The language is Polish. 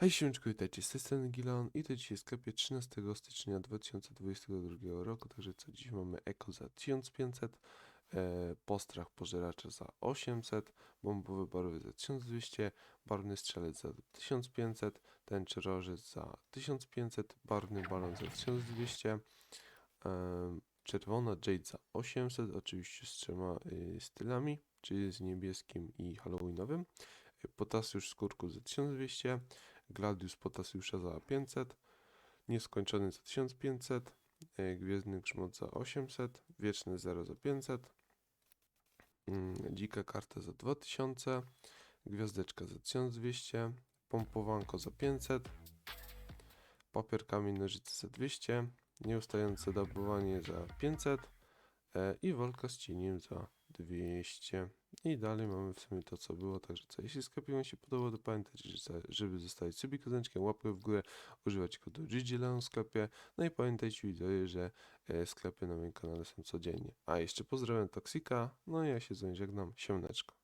Hej siemczku, witajcie, z tej strony Gilon i to dzisiaj w sklepie 13 stycznia 2022 roku, także co dziś mamy? Eko za 1500, e, postrach pożeracza za 800, bombowy barowy za 1200, barwny strzelec za 1500, tęczy rożec za 1500, barwny balon za 1200, e, czerwona Jade za 800, oczywiście z trzema y, stylami, czyli z niebieskim i halloweenowym, Potasiusz skórku za 1200, Gladius Potasiusza za 500, Nieskończony za 1500, e, Gwiezdny Grzmot za 800, Wieczny Zero za 500, mm, Dzika Karta za 2000, Gwiazdeczka za 1200, Pompowanko za 500, Papier, Kamień, Nożyce za 200, Nieustające dabowanie za 500 e, i Wolka z cieniem za 200. I dalej mamy w sumie to, co było. Także co, jeśli sklepie Wam się podoba, to pamiętajcie, żeby zostawić sobie kozęczkiem, łapkę w górę, używać kodu GGLEON w sklepie. No i pamiętajcie widzowie, że e, sklepy na moim kanale są codziennie. A jeszcze pozdrawiam Toksika, no i ja się z wami żegnam, siemaneczko.